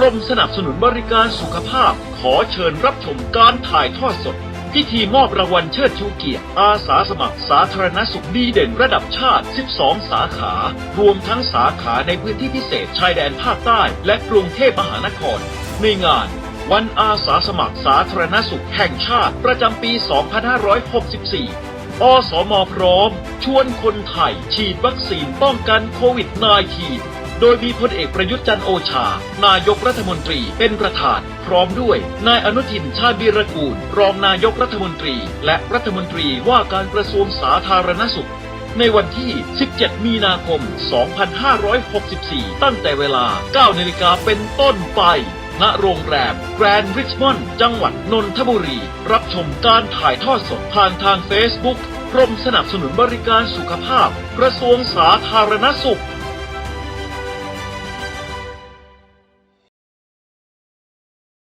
กรมสนับสนุนบริการสุขภาพ ขอเชิญรับชมการถ่ายทอดสด พิธีมอบรางวัลเชิดชูเกียรติ อาสาสมัคร สาธารณสุขดีเด่นระดับชาติ 12 สาขา รวมทั้งสาขาในพื้นที่พิเศษชายแดนภาคใต้และกรุงเทพมหานคร ในงานวันอาสาสมัครสาธารณสุขแห่งชาติประจำปี 2564 อสมพร้อม ชวนคนไทย ฉีดวัคซีนป้องกันโควิด -19 โดยมีพลเอกประยุทธ์จันโอชา นายกรัฐมนตรีเป็นประธาน พร้อมด้วย นายอนุทินชาญวีรกูล รองนายกรัฐมนตรี และรัฐมนตรีว่าการกระทรวงสาธารณสุข ในวันที่ 17 มีนาคม 2564 ตั้งแต่เวลา 9 นาฬิกาเป็นต้นไป ณ โรงแรมแกรนด์ริชมอนด์จังหวัดนนทบุรี รับชมการถ่ายทอดสดผ่านทาง Facebook กรมสนับสนุนบริการสุขภาพ กระทรวงสาธารณสุข